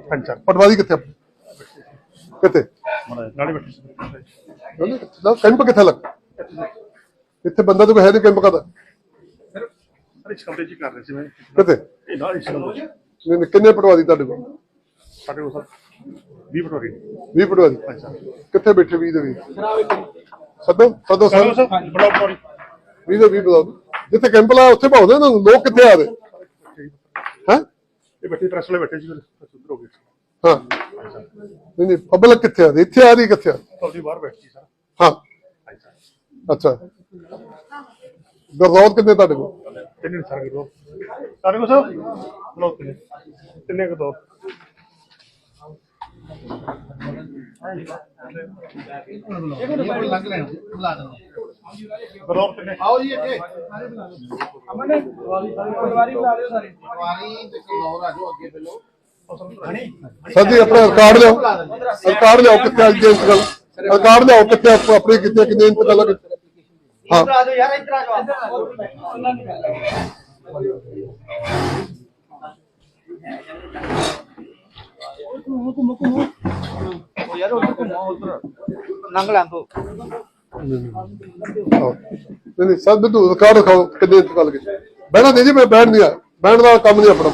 ਹਾਂਜੀ ਪਟਵਾਰੀ ਕਿੱਥੇ ਆ? ਕਿੱਥੇ? ਨਾਲੇ ਬੈਠੇ ਸੀ। ਕਿੱਥੇ? ਕੈਂਪ ਕਿੱਥੇ ਲੱਗ? ਇੱਥੇ ਬੰਦਾ ਤਾਂ ਕੋਈ ਹੈ ਨਹੀਂ ਕੈਂਪ ਕਦਾ ਸਰ ਇਸ ਕਮਰੇ 'ਚ ਹੀ ਕਰ ਰਹੇ ਸੀ ਮੈਂ। ਕਿੱਥੇ? ਇਹ ਨਾਲ ਇਸ ਕਮਰੇ 'ਚ। ਨਹੀਂ, ਨਹੀਂ, ਕਿੰਨੇ ਪਟਵਾਰੀ ਤੁਹਾਡੇ ਕੋਲ? ਸਾਡੇ ਕੋਲ ਸਰ 20 ਪਟਵਾਰੀ। 20 ਪਟਵਾਰੀ। ਕਿੱਥੇ ਬੈਠੇ 20 ਦੇ 20 ਸਦੋ ਸਦੋ ਸਰ। ਸਰ ਸਰ ਬੜਾ ਪਟਵਾਰੀ 20 ਦੇ 20 ਬੁਲਾਓ ਜਿੱਥੇ ਕੈਂਪ ਲਾਇਆ ਉੱਥੇ ਨਾ ਲੋਕ ਕਿੱਥੇ ਆ ਰਹੇ? ਇਹ ਬੈਠੇ ਪ੍ਰੈਸ ਵਾਲੇ ਬੈਠੇ ਸੀ ਫਿਰ ਸੁਧਰ ਹੋ ਗਏ। ਹਾਂ। ਨਹੀਂ ਨਹੀਂ ਪਬਲਿਕ ਕਿੱਥੇ ਆ? ਰਹੀ ਇੱਥੇ ਆ ਰਹੀ ਕਿੱਥੇ ਆ? ਤੁਹਾਡੀ ਬਾਹਰ ਬੈਠੀ ਸਰ। ਹਾਂ। ਹਾਂਜੀ ਸਰ। ਅੱਛਾ। ਗਰਦੌਤ ਕਿੰਨੇ ਤੁਹਾਡੇ ਕੋਲ? ਤਿੰਨੇ ਸਰ ਕਰੋ ਸਾਡੇ ਕੋਲ ਸਰ? ਲੋ ਤਿੰਨੇ ਤਿੰਨੇ ਕੋ ਦੋ ਕਰੋ ਤਿੰਨੇ ਆਓ ਜੀ ਅੱਗੇ ਅਮਨ ਪਰਿਵਾਰੀ ਬੁਲਾ ਲਿਓ ਸਾਰੇ ਵਾਰੀ ਤੇ ਕਲੌਰ ਆ ਜਾਓ ਅੱਗੇ ਪਹਿਲੋ ਸਰ ਜੀ ਆਪਣਾ ਰਿਕਾਰਡ ਲਿਆਓ ਰਿਕਾਰਡ ਲਿਆਓ ਕਿੱਥੇ ਅੱਜ ਦੇ ਇੰਤਕਾਲ ਰਿਕਾਰਡ ਲਿਆਓ ਕਿੱਥੇ ਆਪ- ਕਿੱਥੇ ਕਿੰਨੇ ਇੰਤਕਾਲ ਕੀਤੇ ਹਾਂ ਆ ਜਾਓ ਯਾਰ ਇੱਧਰ ਆ ਜਾਓ ਘੁੰਮੋ ਘੁੰਮੋ ਘੁੰਮੋ ਉਹ ਯਾਰ ਉੱਧਰ ਘੁੰਮੋ ਉੱਧਰ ਲੰਘ ਲਾਂ ਤੋ। ਹਾਂ। ਨਹੀਂ ਨਹੀਂ ਸਰ ਬਿੱਦੂ ਰਿਕਾਰਡ ਦਿਖਾਓ ਕਿੰਨੇ ਇੰਤਕਾਲ ਕੀਤੇ। ਬਹਿਣਾ ਨਹੀਂ ਜੀ ਮੈਂ ਬੈਠ ਨਹੀਂ ਆ। ਬੈਠਣ ਦਾ ਕੰਮ ਨਹੀਂ ਆਪਣਾ।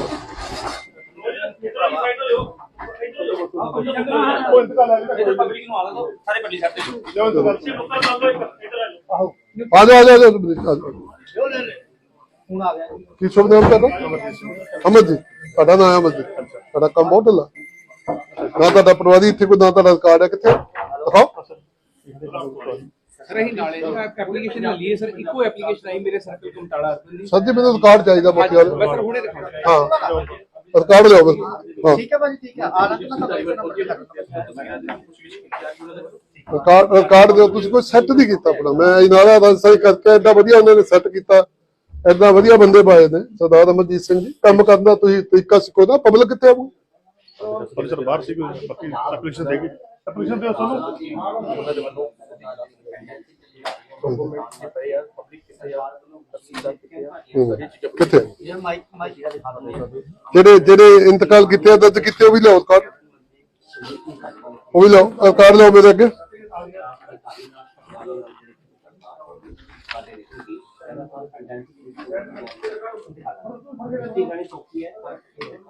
ਆ ਆ। ਹੁਣ ਆ ਗਿਆ। ਕੀ ਸ਼ੁਭ ਨਾਮ ਤੁਹਾਡਾ? ਅਮਰ ਜੀ ਤੁਹਾਡਾ ਨਾਮ ਅਮਰ ਜੀ ਤੁਹਾਡਾ ਕੰਮ ਬਹੁਤ ਢਿੱਲਾ। ਨਾ ਤੁਹਾਡਾ ਪਟਵਾਰੀ ਇੱਥੇ ਕੋਈ ਨਾ ਤੁਹਾਡਾ ਰਿਕਾਰਡ ਹੈ ਕਿੱਥੇ? ਦਿਖਾਓ। ਸਰ ਅਸੀਂ ਨਾਲੇ ਦੀ ਐਪਲੀਕੇਸ਼ਨ ਨਾਲ ਲਈਏ ਸਰ ਇੱਕੋ ਐਪਲੀਕੇਸ਼ਨ ਆਈ ਮੇਰੇ ਸਰਕਲ ਕਮਟਾਲਾ ਅਰਬਨ ਦੀ। ਸਰ ਜੀ ਮੈਨੂੰ ਰਿਕਾਰਡ ਚਾਹੀਦਾ ਬਾਕੀ ਮੈਂ ਵਾਲੇ ਸਰ ਹੁਣੇ ਦਿਖਾਉਂਦਾ ਹਾਂ। ਰਿਕਾਰਡ ਲਿਆਓ ਬਸ। ਹਾਂ। ਠੀਕ ਹੈ ਭਾਜੀ ਠੀਕ ਹੈ। ਆ ਲੈਣ ਤਾਂ ਰਿਕਾਰਡ ਰਿਕਾਰਡ ਦਿਓ। ਤੁਸੀਂ ਕੋਈ ਸੈੱਟ ਨਹੀਂ ਕੀਤਾ ਆਪਣਾ। ਮੈਂ ਇਨਾਰਾ ਦਾ ਸਹੀ ਕਰਕੇ ਐਡਾ ਵਧੀਆ ਉਹਨਾਂ ਨੇ ਸੈੱਟ ਕੀਤਾ। ਐਡਾ ਵਧੀਆ ਬੰਦੇ ਪਾਏ ਨੇ ਸਰਦਾਰ ਅਮਰਜੀਤ ਸਿੰਘ ਜੀ। ਕੰਮ ਕਰਨ ਦਾ ਤੁਸੀਂ ਤਰੀਕਾ ਸਿੱਖੋ ਨਾ ਪਬਲਿਕ ਕਿੱਥੇ ਆਉ ਪਰ ਸਰ ਬਾਹਰ ਸੀ ਕੋਈ? ਬਾਕੀ ਐਪਲੀਕੇਸ਼ਨ ਦੇ ਗਈ ਐਪਲੀਕੇਸ਼ਨ ਦਿਓ ਸਾਨੂੰ। ਉਹਨਾਂ ਦੇ ਵੱਲੋਂ ਕਿੱਥੇ? ਜਿਹੜਾ ਜਿਹੜੇ ਇੰਤਕਾਲ ਕੀਤੇ ਆ ਦਰਜ ਕੀਤੇ ਉਹ ਵੀ ਲਿਆਓ ਰਿਕਾਰਡ ਉਹ ਵੀ ਲਿਆਓ ਰਿਕਾਰਡ ਲਿਆਓ ਮੇਰੇ ਅੱਗੇ। ती गाणी सोपी आहेत पण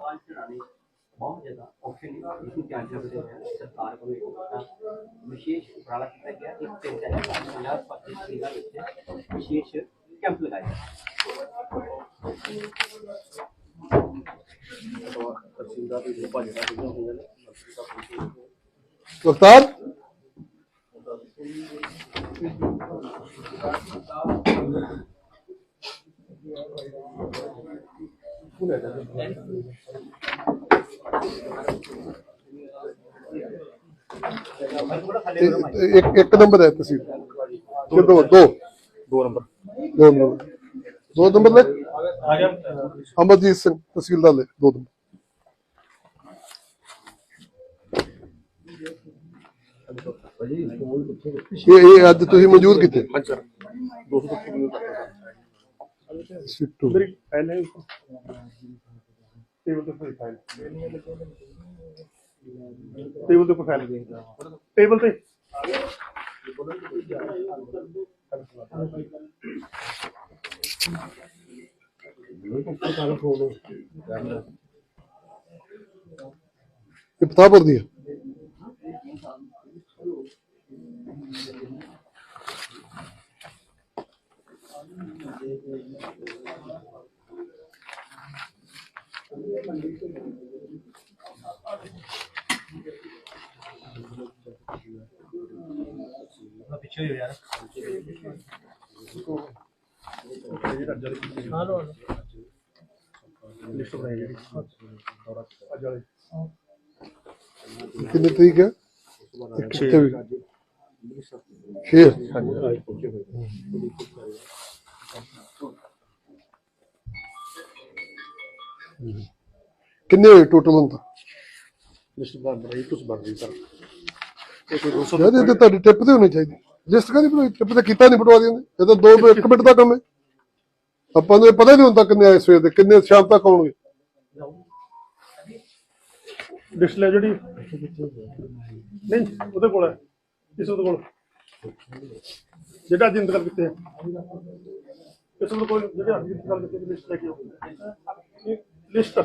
अडचण आणि बहुत ज़्यादा ऑप्शन जिसमें की आंसर देते हैं सरकार को एक अपना विशेष उपाड़ा किया गया, एक पंचायत पचास पच्चीस जिला में विशेष कैंप लगाया मुख्तार Thank you. ਇੱਕ ਨੰਬਰ ਹੈ ਤੁਸੀਂ ਕਿਦੋਂ ਦੋ ਦੋ ਨੰਬਰ ਦੋ ਨੰਬਰ ਦੋ ਨੰਬਰ ਲੈ ਆ ਗਿਆ ਅਮਰਜੀਤ ਸਿੰਘ ਤਹਿਸੀਲਦਾਰ ਲੈ ਦੋ ਨੰਬਰ ਇਹ ਇਹ ਅੱਜ ਤੁਸੀਂ ਮੌਜੂਦ ਕੀਤੇ ਹਾਂਜੀ ਸਰ 225 ਮਿੰਟ ਤੱਕ ਸਿੱਟੂ। ਮੇਰੀ ਫਾਈਲ ਹੈ ਟੇਬਲ ਤੇ ਕੋਈ ਫਾਈਲ ਟੇਬਲ ਤੇ ਕੋਈ ਫਾਈਲ ਟੇਬਲ ਤੇ। ਇਹ ਪਤਾਪੁਰ ਦੀ ਹੈ ਪਿੱਛੇ ਹੋ ਯਾਰ। ਲਿਸਟ ਬਣਾਈ ਜਿਹੜੀ ਅੱਜ ਵਾਲੀ ਕਿੰਨੀ ਤਰੀਕ ਹੈ? ਕਿੱਥੇ ਵੀ। ਛੇ। ਕਿੰਨੇ ਹੋਏ ਟੋਟਲ ਹੁਣ ਤਾਂ? ਲਿਸਟ ਬਣ ਰਹੀ ਕੁਝ ਬਣ ਰਹੀ ਸਰ ਇਹ ਕੋਈ 200 ਯਾਰ ਇਹ ਤਾਂ ਤੁਹਾਡੀ ਟਿਪ ਤੇ ਹੋਣੀ ਚਾਹੀਦੀ। ਲਿਸਟ ਕਾਹਦੀ ਬਣਾਈ? ਟਿਪ ਤੇ ਕੀਤਾ ਨਹੀਂ ਪਟਵਾਰੀਆਂ ਨੇ ਇਹ ਤਾਂ 2 1 ਮਿੰਟ ਦਾ ਕੰਮ ਹੈ ਆਪਾਂ ਨੂੰ ਇਹ ਪਤਾ ਨਹੀਂ ਹੁੰਦਾ ਕਿੰਨੇ ਆਏ ਸਵੇਰ ਦੇ ਕਿੰਨੇ ਸ਼ਾਮ ਤੱਕ ਆਉਣਗੇ। ਡਿਸਪਲੇ ਜਿਹੜੀ। ਨਹੀਂ ਉਹਦੇ ਕੋਲ ਹੈ। ਇਸ ਉਹਦੇ ਕੋਲ। ਜਿਹੜਾ ਅੱਜ ਇੰਤਕਾਲ ਕੀਤੇ ਆ। ਇਸ ਉਹਦੇ ਕੋਲ ਜਿਹੜੇ ਅੱਜ ਇੰਤਕਾਲ ਕੀਤੇ ਲਿਸਟ ਲੈ ਕੇ ਲਿਸਟ।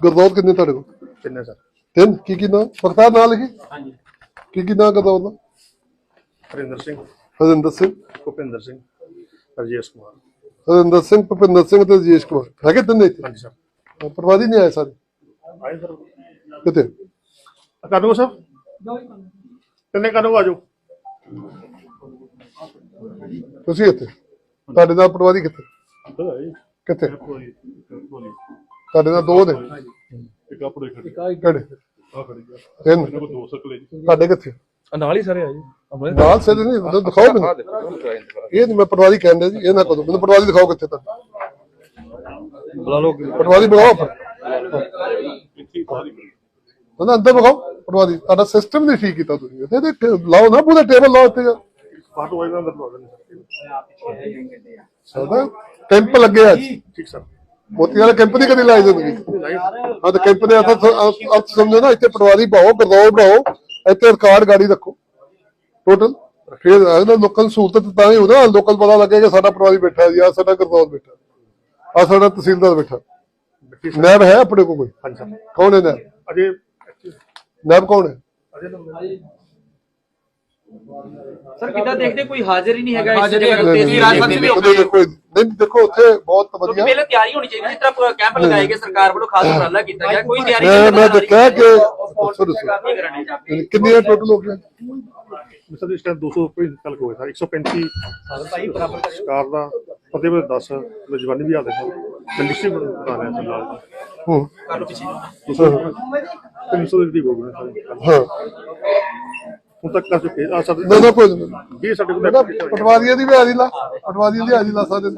ਗੁਰਦੌਤ ਕਿੰਨੇ ਤੁਹਾਡੇ ਕੋਲ? ਕਿੰਨੇ ਸਰ? ਤਿੰਨ? ਕੀ ਕੀ ਨਾਮ ਬਖਤਾਰ ਨਾਂ ਲਿਖੀ ਹਾਂਜੀ। ਕੀ ਕੀ ਨਾਮ ਗੁਰਦੌਤ ਦਾ ਹਰਿੰਦਰ ਸਿੰਘ। ਹਰਿੰਦਰ ਸਿੰਘ। ਭੁਪਿੰਦਰ ਸਿੰਘ। ਰਜੇਸ਼ ਕੁਮਾਰ। ਹਰਿੰਦਰ ਸਿੰਘ ਭੁਪਿੰਦਰ ਸਿੰਘ ਤੇ ਰਜੇਸ਼ ਕੁਮਾਰ। ਹੈਗੇ ਤਿੰਨੇ ਇੱਥੇ? ਹਾਂਜੀ ਸਰ। ਪਰਵਾਦੀ ਨਹੀਂ ਆਏ ਸਾਰੇ? ਆਏ ਸਰ। ਕਿਤੇ ਕਰ ਸਰ? ਕਿੰਨੇ ਕਰੋ ਆਜੋ ਤੁਸੀਂ ਇੱਥੇ? ਤੁਹਾਡੇ ਨਾਲ ਪਰਵਾਦੀ ਕਿੱਥੇ? ਕਿੱਥੇ? ਤੁਹਾਡੇ ਨਾਲ ਦੋ ਨੇ? ਆਪਣੇ ਖੜੀ ਕਿਹੜੇ? ਆ ਖੜੀ ਆ। ਤਿੰਨ। ਇਹਨਾਂ ਕੋਲ ਦੋ ਸਕਲੇ ਜੀ। ਤੁਹਾਡੇ ਕਿੱਥੇ? ਨਾਲ ਹੀ ਸਾਰੇ ਆ ਜੀ। ਆਪਣੇ ਨਾਲ ਸੇ ਨਹੀਂ ਮੈਨੂੰ ਦਿਖਾਓ ਮੈਨੂੰ। ਇਹ ਨਹੀਂ ਮੈਂ ਪਟਵਾਰੀ ਕਹਿੰਦਾ ਜੀ ਇਹ ਨਾ ਕਦੋਂ ਮੈਨੂੰ ਪਟਵਾਰੀ ਦਿਖਾਓ ਕਿੱਥੇ ਤੱਕ ਬੁਲਾ ਲਓ। ਪਟਵਾਰੀ ਬੁਲਾਓ ਆਪਾਂ। ਇੱਥੇ ਹੀ ਬਾਹਰ ਹੀ ਮਿਲ ਨਾ ਅੰਦਰ ਦਿਖਾਓ ਪਟਵਾਰੀ। ਤੁਹਾਡਾ ਸਿਸਟਮ ਨਹੀਂ ਠੀਕ ਕੀਤਾ ਤੁਸੀਂ। ਤੇ ਲਾਓ ਨਾ ਪੂਰੇ ਟੇਬਲ ਲਾਓ ਇੱਥੇ ਤੋਂ ਆਏਗਾ ਅੰਦਰ ਲਵਾ ਦੇਣੇ ਸਾਡਾ ਕੈਂਪ ਲੱਗਿਆ ਅੱਜ ਠੀਕ ਸਰ। ਮੋਤੀ ਵਾਲੇ ਕੈਂਪ ਦੀ ਕਦੀ ਲਾਈ ਜ਼ਿੰਦਗੀ ਹਾਂ ਤੇ ਕੈਂਪ ਦੇ ਅਰਥ ਅਰਥ ਸਮਝੋ ਨਾ ਇੱਥੇ ਪਟਵਾਰੀ ਪਾਓ ਗਰਦੌਰ ਬਣਾਓ ਇੱਥੇ ਰਿਕਾਰਡ ਗਾੜੀ ਰੱਖੋ। ਟੋਟਲ ਫਿਰ ਅਗਲਾ ਲੋਕਲ ਸਹੂਲਤ ਤਾਂ ਹੀ ਹੋਣਾ ਲੋਕਲ ਪਤਾ ਲੱਗੇਗਾ ਸਾਡਾ ਪਟਵਾਰੀ ਬੈਠਾ ਜੀ ਆ ਸਾਡਾ ਗਰਦੌਰ ਬੈਠਾ ਆ ਸਾਡਾ ਤਹਿਸੀਲਦਾਰ ਬੈਠਾ। ਨੈਬ ਹੈ ਆਪਣੇ ਕੋਲ ਕੋਈ? ਕੌਣ ਹੈ ਨੈਬ? ਅਜੇ ਨੈਬ ਕੌਣ ਹੈ? ਸਰ ਕਿੱਦਾਂ ਦੇਖਦੇ ਕੋਈ ਹਾਜ਼ਰ ਹੀ ਨਹੀਂ ਹੈਗਾ ਇਸ ਜਗ੍ਹਾ ਤੇ? ਤੇਜ਼ੀ ਨਾਲ ਨਹੀਂ, ਨਹੀਂ, ਦੇਖੋ ਨਹੀਂ ਉੱਥੇ ਬਹੁਤ ਕਿਉਂਕਿ ਵਧੀਆ। ਪਹਿਲਾਂ ਤਿਆਰੀ ਹੋਣੀ ਚਾਹੀਦੀ ਜਿਸ ਤਰ੍ਹਾਂ ਕੈਂਪ ਲਗਾਏ ਗਏ ਸਰਕਾਰ ਵੱਲੋਂ ਖਾਸ ਉਪਰਾਲਾ ਕੀਤਾ ਗਿਆ ਕੋਈ ਤਿਆਰੀ ਮੈਂ ਮੈਂ ਨਹੀਂ ਦੇਖਿਆ ਕਿ ਦੱਸੋ। ਦੱਸੋ ਕਿੰਨੇ ਟੋਟਲ ਹੋ ਗਏ ਸਰ ਇਸ ਟਾਈਮ 200 ਰੁਪਏ ਕੱਲ ਕੋਏ ਸਰ 135 ਸਕਾਰ ਦਾ ਫਤਿਹ ਦੇ 10 ਜਵਾਨੀ ਵੀ ਆ ਦੇਖੋ ਕੰਡੀਸ਼ਨ ਬਣਾ ਰਿਹਾ ਸਰ ਨਾਲ। ਹੂੰ। ਕਰ ਲਓ ਪਿੱਛੇ। 200 300 ਦੇ ਹੋ ਹਾਂ। ਹੁਣ ਤੱਕ ਆ ਨਾ ਕੋਈ ਨਹੀਂ। ਇਹ ਸਾਡੇ ਕੋਲ ਬੇਟਾ ਪਟਵਾਰੀਆਂ ਦੀ ਵੀ ਹਾਜ਼ਰੀ ਲਾ ਪਟਵਾਰੀਆਂ ਦੀ ਹਾਜ਼ਰੀ ਲਾ ਸਾਰੇ।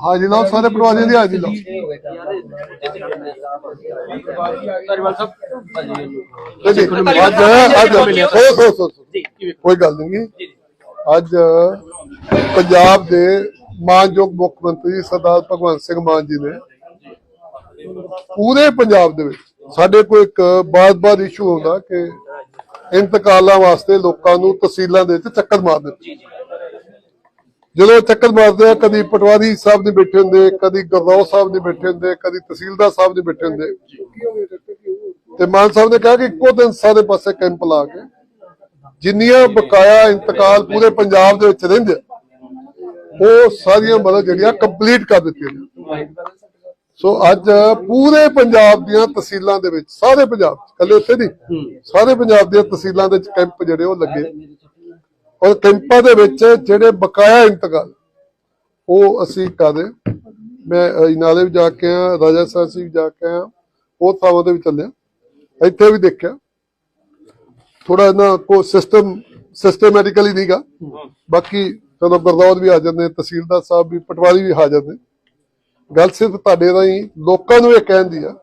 ਹਾਜ਼ਰੀ ਲਾਓ ਸਾਰੇ ਪਟਵਾਰੀਆਂ ਦੀ ਹਾਜ਼ਰੀ ਲਾਓ। ਧਾਰੀਵਾਲ ਸਾਹਿਬ ਨਹੀਂ, ਨਹੀਂ, ਅੱਜ ਅੱਜ ਸੋ ਸੋ ਸੋ ਸੋ। ਕੋਈ ਗੱਲ ਨਹੀਂ ਅੱਜ ਪੰਜਾਬ ਦੇ ਮਾਨਯੋਗ ਮੁੱਖ ਮੰਤਰੀ ਸਰਦਾਰ ਭਗਵੰਤ ਸਿੰਘ ਮਾਨ ਜੀ ਨੇ ਪੂਰੇ ਪੰਜਾਬ ਦੇ ਵਿੱਚ ਸਾਡੇ ਕੋਲ ਇੱਕ ਬਾਰ-ਬਾਰ ਇਸ਼ੂ ਹੁੰਦਾ ਕਿ ਇੰਤਕਾਲਾਂ ਵਾਸਤੇ ਲੋਕਾਂ ਨੂੰ ਤਹਿਸੀਲਾਂ ਦੇ ਵਿੱਚ ਚੱਕਰ ਮਾਰ ਦਿੱਤੇ ਜਦੋਂ ਚੱਕਰ ਮਾਰਦੇ ਆ ਕਦੀ ਪਟਵਾਰੀ ਸਾਹਿਬ ਦੇ ਬੈਠੇ ਹੁੰਦੇ ਕਦੀ ਗੁਰਦੌਰ ਸਾਹਿਬ ਦੇ ਬੈਠੇ ਹੁੰਦੇ ਕਦੀ ਤਹਿਸੀਲਦਾਰ ਸਾਹਿਬ ਦੇ ਬੈਠੇ ਹੁੰਦੇ। ਤੇ ਮਾਨ ਸਾਹਿਬ ਨੇ ਕਿਹਾ ਕਿ ਇੱਕੋ ਦਿਨ ਸਾਰੇ ਪਾਸੇ ਕੈਂਪ ਲਾ ਕੇ ਜਿੰਨੀਆਂ ਬਕਾਇਆ ਇੰਤਕਾਲ ਪੂਰੇ ਪੰਜਾਬ ਦੇ ਵਿੱਚ ਰਹਿੰਦੇ ਉਹ ਸਾਰੀਆਂ ਮਤਲਬ ਜਿਹੜੀਆਂ ਕੰਪਲੀਟ ਕਰ ਦਿੱਤੀਆਂ ਸੋ ਅੱਜ ਪੂਰੇ ਪੰਜਾਬ ਦੀਆਂ ਤਹਿਸੀਲਾਂ ਦੇ ਵਿੱਚ ਸਾਰੇ ਪੰਜਾਬ ਚ, ਇਕੱਲੇ ਉੱਥੇ ਨਹੀਂ ਸਾਰੇ ਪੰਜਾਬ ਦੀਆਂ ਤਹਿਸੀਲਾਂ ਦੇ ਵਿੱਚ ਕੈਂਪ ਜਿਹੜੇ ਉਹ ਲੱਗੇ। ਔਰ ਕੈਂਪਾਂ ਦੇ ਵਿੱਚ ਜਿਹੜੇ ਬਕਾਇਆ ਇੰਤਕਾਲ ਉਹ ਅਸੀਂ ਕਰ ਰਹੇ ਮੈਂ ਅਹ, ਨਾਲੇ ਵੀ ਜਾ ਕੇ ਆ ਰਾਜਾ ਸਾਹਿਬ ਸੀ ਵੀ ਜਾ ਕੇ ਆ ਉਹ ਥਾਵਾਂ ਤੇ ਵੀ ਚੱਲਿਆ ਇੱਥੇ ਵੀ ਦੇਖਿਆ। ਥੋੜਾ ਇਹਨਾਂ ਕੋ ਸਿਸਟਮ ਸਿਸਟਮੈਟਿਕਲੀ ਨਹੀਂਗਾ ਬਾਕੀ ਚਲੋ ਗੁਰਦੌਰ ਵੀ ਹਾਜ਼ਰ ਨੇ ਤਹਿਸੀਲਦਾਰ ਸਾਹਿਬ ਵੀ ਪਟਵਾਰੀ ਵੀ ਹਾਜ਼ਰ ਨੇ ਗੱਲ ਸਿਰਫ ਤੁਹਾਡੇ ਰਾਹੀਂ ਲੋਕਾਂ ਨੂੰ ਇਹ ਕਹਿੰਦੀ ਆ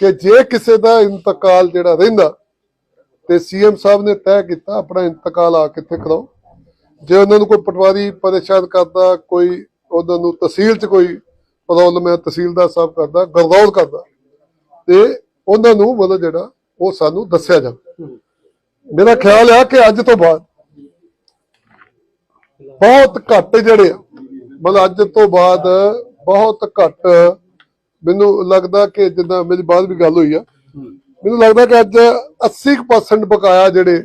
ਕਿ ਜੇ ਕਿਸੇ ਦਾ ਇੰਤਕਾਲ ਜਿਹੜਾ ਰਹਿੰਦਾ ਤੇ ਸੀਐਮ ਸਾਹਿਬ ਨੇ ਤੈਅ ਕੀਤਾ ਆਪਣਾ ਇੰਤਕਾਲ ਆ ਕਿੱਥੇ ਕਰਾਓ ਜੇ ਉਹਨਾਂ ਨੂੰ ਕੋਈ ਪਟਵਾਰੀ ਪਰੇਸ਼ਾਨ ਕਰਦਾ ਕੋਈ ਉਹਨਾਂ ਨੂੰ ਤਹਿਸੀਲ 'ਚ ਕੋਈ ਪ੍ਰੋਬਲਮ ਹੈ ਤਹਿਸੀਲਦਾਰ ਸਾਹਿਬ ਕਰਦਾ ਗੁਰਦੌਰ ਕਰਦਾ ਤੇ ਉਹਨਾਂ ਨੂੰ ਮਤਲਬ ਜਿਹੜਾ ਉਹ ਸਾਨੂੰ ਦੱਸਿਆ ਜਾਵੇ। ਮੇਰਾ ਖਿਆਲ ਆ ਕਿ ਅੱਜ ਤੋਂ ਬਾਅਦ ਬਹੁਤ ਘੱਟ ਜਿਹੜੇ ਮਤਲਬ ਅੱਜ ਤੋਂ ਬਾਅਦ ਬਹੁਤ ਘੱਟ। ਮੈਨੂੰ ਲੱਗਦਾ ਕਿ ਜਿੱਦਾਂ ਮੇਰੀ ਬਾਅਦ ਵੀ ਗੱਲ ਹੋਈ ਆ। ਮੈਨੂੰ ਲੱਗਦਾ ਕਿ ਅੱਜ 80% ਬਕਾਇਆ ਜਿਹੜੇ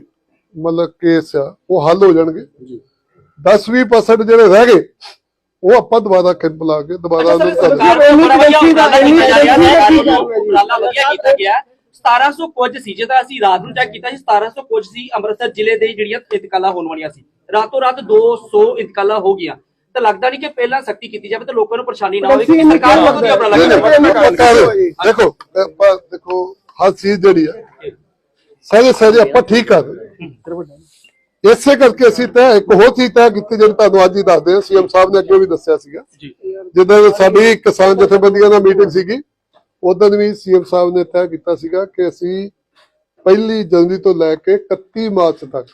ਮਤਲਬ ਕੇਸ ਆ ਉਹ ਹੱਲ ਹੋ ਜਾਣਗੇ। 10-20% ਜਿਹੜੇ ਰਹਿ ਗਏ ਉਹ ਆਪਾਂ ਦੁਬਾਰਾ ਕੈਂਪ ਲਾ ਕੇ ਦੁਬਾਰਾ ਉਹਨੂੰ ਕਰ ਸਰਕਾਰ ਵੱਲੋਂ ਬੜਾ ਵਧੀਆ ਉਪਰਾਲਾ ਕੀਤਾ ਜਾ ਰਿਹਾ ਹੈ ਸਰਕਾਰ ਵੱਲੋਂ ਉਪਰਾਲਾ ਵਧੀਆ ਕੀਤਾ ਗਿਆ ਹੈ। 1700 ਕੁਝ ਸੀ ਜਿਹਦਾ ਅਸੀਂ ਰਾਤ ਨੂੰ ਚੈੱਕ ਕੀਤਾ ਸੀ 1700 ਕੁਝ ਸੀ ਅੰਮ੍ਰਿਤਸਰ ਜ਼ਿਲ੍ਹੇ ਦੇ ਜਿਹੜੀਆਂ ਇੰਤਕਾਲਾਂ ਹੋਣ ਵਾਲੀਆਂ ਸੀ। ਰਾਤੋਂ ਰਾਤ 200 ਇੰਤਕਾਲਾਂ ਹੋ ਗਈਆਂ। ਤਾਂ ਲੱਗਦਾ ਨਹੀਂ ਕਿ ਪਹਿਲਾਂ ਸਖਤੀ ਕੀਤੀ ਜਾਵੇ ਤਾਂ ਲੋਕਾਂ ਨੂੰ ਪਰੇਸ਼ਾਨੀ ਨਾ ਹੋਵੇ ਕਿਉਂਕਿ ਸਰਕਾਰ ਵੱਲੋਂ ਵਧੀਆ ਉਪਰਾਲਾ ਨਹੀਂ, ਕੀਤਾ ਨਹੀਂ, ਗਿਆ ਆਪਾਂ ਕਰ ਰਹੇ। ਦੇਖੋ ਦੇਖੋ ਹਰ ਚੀਜ਼ ਜਿਹੜੀ ਆ ਸਾਰੇ ਸਾਰੇ ਆਪਾਂ ਠੀਕ ਕਰ ਇਸੇ ਕਰਕੇ ਅਸੀਂ ਤੈਅ ਇੱਕ ਹੋਰ ਚੀਜ਼ ਤੈਅ ਕੀਤੀ ਜਿਹੜੀ ਤੁਹਾਨੂੰ ਅੱਜ ਹੀ ਦੱਸਦੇ ਹਾਂ। ਸੀਐਮ ਸਾਹਿਬ ਨੇ ਅੱਗੇ ਵੀ ਦੱਸਿਆ ਸੀਗਾ। ਜਿੱਦਾਂ ਸਾਡੀ ਕਿਸਾਨ ਜਥੇਬੰਦੀਆਂ ਨਾਲ ਮੀਟਿੰਗ ਸੀਗੀ ਉਦੋਂ ਵੀ ਸੀਐਮ ਸਾਹਿਬ ਨੇ ਤੈਅ ਕੀਤਾ ਸੀਗਾ ਕਿ ਅਸੀਂ ਪਹਿਲੀ ਜਨਵਰੀ ਤੋਂ ਲੈ ਕੇ 31 ਮਾਰਚ ਤੱਕ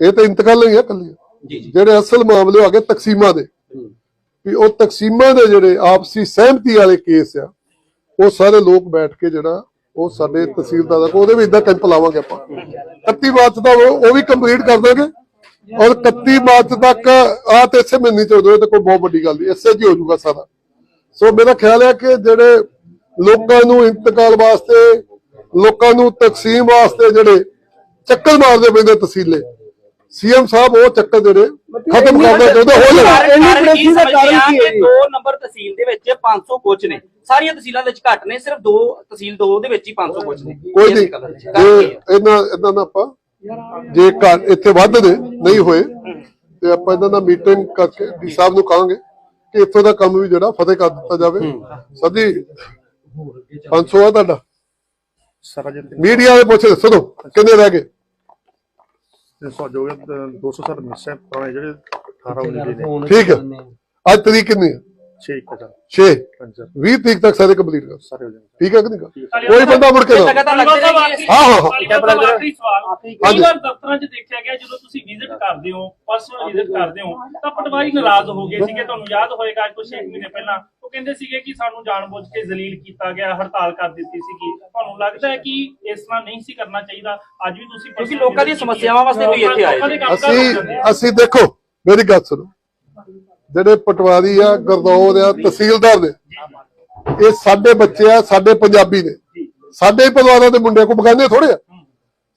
ਇਹ ਤਾਂ ਇੰਤਕਾਲ ਹੀ ਆ ਕੱਲੀ ਜਿਹੜੇ ਅਸਲ ਮਾਮਲੇ ਆ ਗਏ ਤਕਸੀਮਾਂ ਦੇ। ਵੀ ਉਹ ਤਕਸੀਮਾਂ ਦੇ ਜਿਹੜੇ ਆਪਸੀ ਸਹਿਮਤੀ ਵਾਲੇ ਕੇਸ ਆ ਉਹ ਸਾਰੇ ਲੋਕ ਬੈਠ ਕੇ ਜਿਹੜਾ ਉਹ ਸਾਡੇ ਤਹਿਸੀਲਦਾਰ ਦਾ ਉਹਦੇ ਵਿੱਚ ਇਦਾਂ ਕੈਂਪ ਲਾਵਾਂਗੇ ਆਪਾਂ। 31 ਮਾਰਚ ਦਾ ਉਹ ਵੀ ਕੰਪਲੀਟ ਕਰ ਦਾਂਗੇ। ਔਰ 31 ਮਾਰਚ ਤੱਕ ਆ ਤੇ ਇਸੇ ਮਹੀਨੇ ਚ ਹੋ ਜਾਵੇ ਤੇ ਕੋਈ ਬਹੁਤ ਵੱਡੀ ਗੱਲ ਨਹੀਂ ਇਸੇ ਚ ਹੀ ਜਾਊਗਾ ਸਾਰਾ। ਸੋ ਮੇਰਾ ਖਿਆਲ ਹੈ ਕਿ ਜਿਹੜੇ ਲੋਕਾਂ ਨੂੰ ਇੰਤਕਾਲ ਵਾਸਤੇ ਲੋਕਾਂ ਨੂੰ ਤਕਸੀਮ ਵਾਸਤੇ ਜਿਹੜੇ ਚੱਕਰ ਮਾਰਦੇ ਪੈਂਦੇ ਤਹਿਸੀਲੇ ਸੀਐਮ ਸਾਹਿਬ ਉਹ ਚੱਕਰ ਜਿਹੜੇ ਖਤਮ ਕਰਨਾ ਚਾਹੁੰਦੇ ਹੋ ਜਾਣ। ਇੰਨੀ ਪ੍ਰੈਸ਼ਰ ਦਾ ਕਾਰਨ ਕੀ ਹੈ? ਦੋ ਨੰਬਰ ਤਹਿਸੀਲ ਦੇ ਵਿੱਚ 500 ਕੋਚ ਨੇ। ਸਾਰੀਆਂ ਤਹਿਸੀਲਾਂ ਦੇ ਵਿੱਚ ਘੱਟ ਨੇ ਸਿਰਫ ਦੋ ਤਹਿਸੀਲ ਦੋ ਦੇ ਵਿੱਚ ਹੀ 500 ਕੋਚ ਨੇ। ਕੋਈ ਨਹੀਂ ਦਾ? ਇਹਨਾਂ ਇਹਨਾਂ ਨਾਲ ਆਪਾਂ ਜੇ ਘਰ ਇੱਥੇ ਵੱਧ ਨੇ ਨਹੀਂ ਹੋਏ ਤੇ ਆਪਾਂ ਇਹਨਾਂ ਨਾਲ ਮੀਟਿੰਗ ਕਰਕੇ ਡੀ ਸਾਹਿਬ ਨੂੰ ਕਹਾਂਗੇ ਕਿ ਇੱਥੋਂ ਦਾ ਕੰਮ ਵੀ ਜਿਹੜਾ ਫਤਿਹ ਕਰ ਦਿੱਤਾ ਜਾਵੇ। ਸਰ ਜੀ 500 ਆ ਤੁਹਾਡਾ। ਮੀਡੀਆ ਦੇ ਪੁੱਛ ਦੱਸੋ ਕਿੰਨੇ ਰਹਿ ਗਏ? 300 ਜੋ ਗਿਆ 200 ਸਰ ਮਿਸ ਹੈ ਪੁਰਾਣੇ ਜਿਹੜੇ 18 19 ਨੇ। ਠੀਕ ਹੈ। ਅੱਜ ਤਰੀਕ ਕਿੰਨੀ ਹੈ? 6 ਇੱਕ ਦਾ 6 ਪੰਜ ਸਰ। 20 ਤਰੀਕ ਤੱਕ ਸਾਰੇ ਕੰਪਲੀਟ ਕਰ। ਸਾਰੇ ਹੋ ਜਾਣਗੇ। ਠੀਕ ਹੈ ਕਿ ਨਹੀਂ? ਕੋਈ ਬੰਦਾ ਮੁੜ ਕੇ ਨਾ ਹਾਂ ਹਾਂ। ਕਈ ਵਾਰ ਦਫ਼ਤਰਾਂ 'ਚ ਦੇਖਿਆ ਗਿਆ ਜਦੋਂ ਤੁਸੀਂ ਵਿਜ਼ਿਟ ਕਰਦੇ ਹੋ ਪਰਸਨਲ ਵਿਜ਼ਿਟ ਕਰਦੇ ਹੋ ਤਾਂ ਪਟਵਾਰੀ ਨਾਰਾਜ਼ ਹੋ ਗਏ ਸੀਗੇ ਤੁਹਾਨੂੰ ਯਾਦ ਹੋਏਗਾ ਤੋਂ 6 ਮਹੀਨੇ ਪਹਿਲਾਂ। ਉਹ ਕਹਿੰਦੇ ਸੀਗੇ ਕਿ ਸਾਨੂੰ ਜਾਣਬੁੱਝ ਕੇ ਜ਼ਲੀਲ ਕੀਤਾ ਗਿਆ ਹੜਤਾਲ ਕਰ ਦਿੱਤੀ ਸੀਗੀ। ਤੁਹਾਨੂੰ ਲੱਗਦਾ ਹੈ ਕਿ ਇਸ ਤਰ੍ਹਾਂ ਨਹੀਂ ਸੀ ਕਰਨਾ ਚਾਹੀਦਾ? ਅੱਜ ਵੀ ਤੁਸੀਂ ਕਿਉਂਕਿ ਲੋਕਾਂ ਦੀਆਂ ਸਮੱਸਿਆਵਾਂ ਵਾਸਤੇ ਤੁਸੀਂ ਇੱਥੇ ਆਏ ਦੇ ਅਸੀਂ। ਅਸੀਂ ਦੇਖੋ ਮੇਰੀ ਗੱਲ ਸੁਣੋ। ਜਿਹੜੇ ਪਟਵਾਰੀ ਆ ਗਰਦੌਰ ਆ ਤਹਿਸੀਲਦਾਰ ਨੇ ਇਹ ਸਾਡੇ ਬੱਚੇ ਆ ਸਾਡੇ ਪੰਜਾਬੀ ਨੇ। ਸਾਡੇ ਹੀ ਪਰਿਵਾਰਾਂ ਦੇ ਮੁੰਡੇ ਕੋ ਬਗਾਨੇ ਥੋੜੇ ਆ।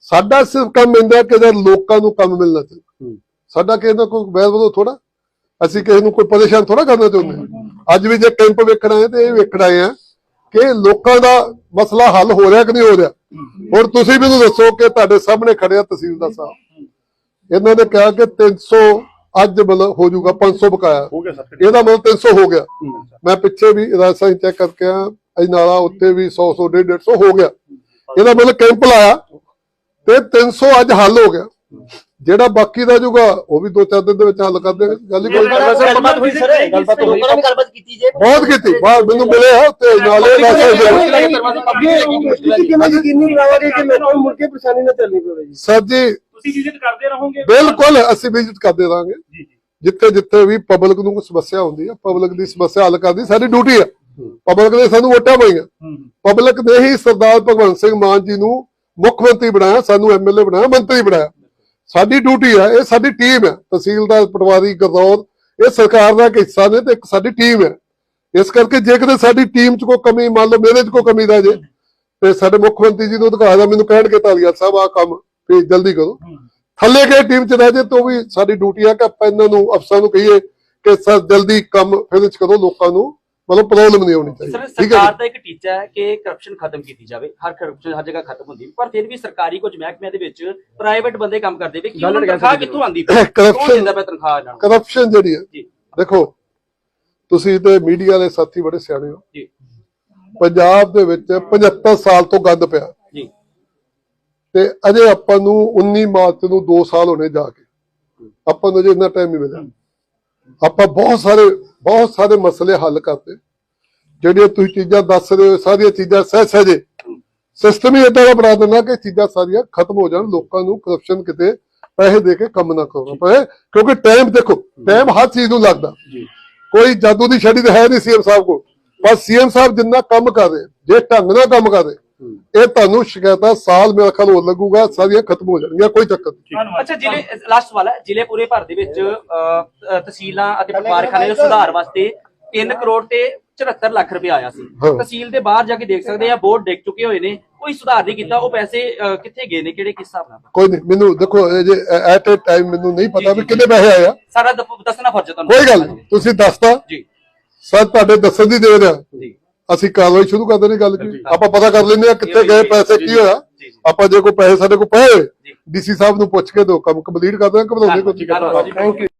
ਸਾਡਾ ਸਿਰਫ ਕੰਮ ਹੁੰਦਾ ਕਿ ਜਦ ਲੋਕਾਂ ਨੂੰ ਕੰਮ ਮਿਲਣਾ ਚਾਹੀਦਾ। ਸਾਡਾ ਕਿਸੇ ਨਾਲ ਕੋਈ ਵੈਰ ਵਿਰੋਧ ਥੋੜਾ ਅਸੀਂ ਕਿਸੇ ਨੂੰ ਕੋਈ ਪਰੇਸ਼ਾਨ ਥੋੜਾ ਕਰਨਾ ਚਾਹੁੰਦੇ ਹਾਂ। ਅੱਜ ਵੀ ਜੇ ਕੈਂਪ ਵੇਖਣਾ ਹੈ ਤੇ ਇਹ ਵੇਖਣਾ ਹੈ ਕਿ ਲੋਕਾਂ ਦਾ ਮਸਲਾ ਹੱਲ ਹੋ ਰਿਹਾ ਕਿ ਨਹੀਂ ਹੋ ਰਿਹਾ। ਹੁਣ ਤੁਸੀਂ ਮੈਨੂੰ ਦੱਸੋ ਕਿ ਤੁਹਾਡੇ ਸਾਹਮਣੇ ਖੜਿਆ ਤਹਿਸੀਲਦਾਰ ਸਾਹਿਬ। ਇਹਨਾਂ ਨੇ ਕਿਹਾ ਕਿ 300 ਅੱਜ ਮਤਲਬ ਹੋ ਜਾਊਗਾ 500 ਬਕਾਇਆ। ਹੋ ਗਿਆ ਸਰ ਇਹਦਾ ਮਤਲਬ 300 ਹੋ ਗਿਆ। ਮੈਂ ਪਿੱਛੇ ਵੀ ਰਾਜਸਥਾਨ ਚੈੱਕ ਕਰਕੇ ਆ ਅਜਨਾਲਾ ਉੱਤੇ ਵੀ 100 100 150 ਹੋ ਗਿਆ। ਇਹਦਾ ਮਤਲਬ ਕੈਂਪ ਲਾਇਆ ਤੇ 300 ਅੱਜ ਹੱਲ ਹੋ ਗਿਆ। ਜਿਹੜਾ ਬਾਕੀ ਦਾ ਜੂਗਾ ਉਹ ਵੀ ਦੋ ਚਾਰ ਦਿਨ ਦੇ ਵਿੱਚ ਹੱਲ ਕਰ ਦੇਗਾ ਗੱਲ ਹੀ ਕੋਈ ਨਹੀਂ। ਸਰ ਗੱਲਬਾਤ ਹੋਈ ਸਰ ਗੱਲਬਾਤ ਹੋਈ। ਨੇ ਗੱਲਬਾਤ ਕੀਤੀ ਜੇ। ਬਹੁਤ ਕੀਤੀ। ਬਾਹਰ ਮੈਨੂੰ ਮਿਲੇ ਆ ਤੇ ਨਾਲੇ ਰਾਜਸਥਾਨ ਕਿਵੇਂ ਯਕੀਨੀ ਬਣਾਵਾਂਗੇ ਕਿ ਨੂੰ ਮੁੜ ਕੇ ਪਰੇਸ਼ਾਨੀ ਨਾ ਚੱਲਣੀ ਪਵੇ ਜੀ। ਸਰ ਜੀ ਤੁਸੀਂ ਵਿਜ਼ਿਟ ਕਰਦੇ ਰਹੋਗੇ? ਬਿਲਕੁਲ ਅਸੀਂ ਵਿਜ਼ਿਟ ਕਰਦੇ ਰਹਾਂਗੇ ਜਿੱਥੇ ਜਿੱਥੇ ਵੀ ਪਬਲਿਕ ਨੂੰ ਕੋਈ ਸਮੱਸਿਆ ਹੁੰਦੀ ਹੈ ਪਬਲਿਕ ਦੀ ਸਮੱਸਿਆ ਹੱਲ ਕਰਦੀ ਸਾਡੀ ਡਿਊਟੀ ਹੈ। ਪਬਲਿਕ ਨੇ ਸਾਨੂੰ ਵੋਟਾਂ ਪਾਈਆਂ। ਪਬਲਿਕ ਨੇ ਹੀ ਸਰਦਾਰ ਭਗਵੰਤ ਸਿੰਘ ਮਾਨ ਜੀ ਨੂੰ ਮੁੱਖ ਮੰਤਰੀ ਬਣਾਇਆ ਸਾਨੂੰ ਐਮਐਲਏ ਬਣਾਇਆ ਮੰਤਰੀ ਬਣਾਇਆ। ਸਾਡੀ ਡਿਊਟੀ ਹੈ ਇਹ ਸਾਡੀ ਟੀਮ ਹੈ ਤਹਿਸੀਲਦਾਰ, ਪਟਵਾਰੀ, ਗਰਦੌਰ, ਇਹ ਸਰਕਾਰ ਦਾ ਇੱਕ ਹਿੱਸਾ ਨੇ ਤੇ ਇੱਕ ਸਾਡੀ ਟੀਮ ਹੈ ਇਸ ਕਰਕੇ ਜੇ ਕਿਤੇ ਸਾਡੀ ਟੀਮ 'ਚ ਕੋਈ ਕਮੀ, ਮੰਨ ਲਓ ਮੇਰੇ 'ਚ ਕੋਈ ਕਮੀ ਰਹਿ ਜੇ, ਤੇ ਸਾਡੇ ਮੁੱਖ ਮੰਤਰੀ ਜੀ ਨੂੰ ਅਧਿਕਾਰ ਹੈ ਮੈਨੂੰ ਕਹਿਣਗੇ ਤਾਲੀਆ ਸਾਹਿਬ ਆ ਕੰਮ ਵੀ ਜਲਦੀ ਕਰੋ। ਥੱਲੇ ਕੇ ਟੀਮ 'ਚ ਰਹਿ ਜੇ ਤਾਂ ਵੀ ਸਾਡੀ ਡਿਊਟੀ ਹੈ ਕਿ ਆਪਾਂ ਇਹਨਾਂ ਨੂੰ, ਅਫਸਰਾਂ ਨੂੰ ਕਹੀਏ ਕਿ ਸਰ, ਜਲਦੀ ਕੰਮ ਫਿਨਿਸ਼ ਕਰੋ, ਲੋਕਾਂ ਨੂੰ ਮਤਲਬ ਪ੍ਰੋਬਲਮ ਨਹੀਂ ਆਉਣੀ ਸਰ ਚਾਹੀਦੀ ਠੀਕ ਹੈ ਸਰਕਾਰ? ਦਾ ਇੱਕ ਟੀਚਾ ਹੈ ਕਿ ਕਰਪਸ਼ਨ ਖਤਮ ਕੀਤੀ ਜਾਵੇ। ਹਰ ਕਰਪਸ਼ਨ ਹਰ ਜਗ੍ਹਾ ਖਤਮ ਹੁੰਦੀ। ਪਰ ਫਿਰ ਵੀ ਸਰਕਾਰੀ ਕੁਝ ਮਹਿਕਮਿਆਂ ਦੇ ਵਿੱਚ ਪ੍ਰਾਈਵੇਟ ਬੰਦੇ ਕੰਮ ਕਰਦੇ ਵੇ। ਕਿ ਉਹਨਾਂ ਨੂੰ ਤਨਖਾਹ ਕਿੱਥੋਂ ਆਉਂਦੀ Corruption- ਦਿੰਦਾ ਪਿਆ ਤਨਖਾਹ ਇਹਨਾਂ ਨੂੰ? ਕਰਪਸ਼ਨ ਜਿਹੜੀ ਹੈ ਜੀ। ਦੇਖੋ ਤੁਸੀਂ ਤੇ ਮੀਡੀਆ ਦੇ ਸਾਥੀ ਬੜੇ ਸਿਆਣੇ ਹੋ। ਜੀ। ਪੰਜਾਬ ਦੇ ਵਿੱਚ 75 ਸਾਲ ਤੋਂ ਗੰਦ ਪਿਆ। ਜੀ। ਤੇ ਅਜੇ ਆਪਾਂ ਨੂੰ 19 ਮਾਰਚ ਨੂੰ 2 ਸਾਲ ਹੋਣੇ ਜਾ ਕੇ। ਆਪਾਂ ਨੂੰ ਅਜੇ ਇੰਨਾ ਟਾਈਮ ਨਹੀਂ ਮਿਲਿਆ। ਆਪਾਂ ਬਹੁਤ ਸਾਰੇ ਬਹੁਤ ਸਾਰੇ ਮਸਲੇ ਹੱਲ ਕਰਤੇ। ਜਿਹੜੀਆਂ ਤੁਸੀਂ ਚੀਜ਼ਾਂ ਦੱਸ ਰਹੇ ਹੋ ਸਾਰੀਆਂ ਚੀਜ਼ਾਂ ਸਹਿ ਸਹਜੇ ਸਿਸਟਮ ਹੀ ਇਦਾਂ ਦਾ ਬਣਾ ਦੇਣਾ ਕਿ ਚੀਜ਼ਾਂ ਸਾਰੀਆਂ ਖਤਮ ਹੋ ਜਾਣ ਲੋਕਾਂ ਨੂੰ ਕਰਪਸ਼ਨ ਕਿਤੇ ਪੈਸੇ ਦੇ ਕੇ ਕੰਮ ਨਾ ਕਰਨਾ ਪਏ ਕਿਉਂਕਿ ਟਾਈਮ ਦੇਖੋ ਟਾਈਮ ਹਰ ਚੀਜ਼ ਨੂੰ ਲੱਗਦਾ। ਕੋਈ ਜਾਦੂ ਦੀ ਛੜੀ ਤਾਂ ਹੈ ਨਹੀਂ ਸੀਐਮ ਸਾਹਿਬ ਕੋਲ। ਪਰ ਸੀਐਮ ਸਾਹਿਬ ਜਿੰਨਾ ਕੰਮ ਕਰ ਰਹੇ ਜੇ ਢੰਗ ਨਾਲ ਕੰਮ ਕਰ ਰਹੇ ਇਹ ਤੁਹਾਨੂੰ ਸ਼ਿਕਾਇਤਾਂ ਸਾਲ ਮੇਰੇ ਖਿਆਲ ਹੋਰ ਲੱਗੂਗਾ ਸਾਰੀਆਂ ਖਤਮ ਹੋ ਜਾਣਗੀਆਂ ਕੋਈ ਚੱਕਰ ਨਹੀਂ। ਅੱਛਾ ਜ਼ਿਲ੍ਹੇ ਲਾਸਟ ਸਵਾਲ ਹੈ। ਜ਼ਿਲ੍ਹੇ ਪੂਰੇ ਭਰ ਦੇ ਵਿੱਚ ਤਹਿਸੀਲਾਂ ਅਤੇ ਪਟਵਾਰਖਾਨੇ ਦੇ ਸੁਧਾਰ ਵਾਸਤੇ 3 ਕਰੋੜ ਤੇ 74 ਲੱਖ ਰੁਪਏ ਆਇਆ ਸੀ। ਹਾਂ। ਤਹਿਸੀਲ ਦੇ ਬਾਹਰ ਜਾ ਕੇ ਦੇਖ ਸਕਦੇ ਆ ਬੋਰਡ ਡਿੱਗ ਚੁੱਕੇ ਹੋਏ ਨੇ। ਕੋਈ ਸੁਧਾਰ ਨਹੀਂ ਕੀਤਾ ਉਹ ਪੈਸੇ ਕਿੱਥੇ ਗਏ ਨੇ ਕਿਹੜੇ ਕਿਸ ਹਿਸਾਬ ਨਾਲ? ਕੋਈ ਨਹੀਂ ਮੈਨੂੰ ਦੇਖੋ ਇਹ ਜੇ ਐਟ ਅ ਟਾਈਮ ਮੈਨੂੰ ਨਹੀਂ ਪਤਾ ਵੀ ਕਿੰਨੇ ਪੈਸੇ ਆਏ ਆ। ਸਾਰਾ ਦੱਸਣਾ ਫਰਜ਼ ਹੈ ਤੁਹਾਨੂੰ। ਕੋਈ ਗੱਲ ਨਹੀਂ ਤੁਸੀਂ ਦੱਸਤਾ। ਜੀ। ਸਰ ਤੁਹਾਡੇ ਦੱਸਣ ਦੀ ਦੇਰ ਆ। ਜੀ। ਅਸੀਂ ਕਾਰਵਾਈ ਸ਼ੁਰੂ ਕਰ ਦੇਣੀ ਗੱਲ ਕੀ ਆਪਾਂ ਪਤਾ ਕਰ ਲੈਂਦੇ ਆ ਕਿੱਥੇ ਗਏ ਪੈਸੇ ਕੀ ਹੋਇਆ। ਆਪਾਂ ਜੇ ਕੋਈ ਪੈਸੇ ਸਾਡੇ ਕੋਲ ਪਏ। ਡੀਸੀ ਸਾਹਿਬ ਨੂੰ ਪੁੱਛ ਕੇ ਦੋ ਕੰਮ ਕੰਪਲੀਟ ਕਰ ਦਾਂਗੇ ਘਬਰਾਉਂਦੇ ਕੋਈ। Thank you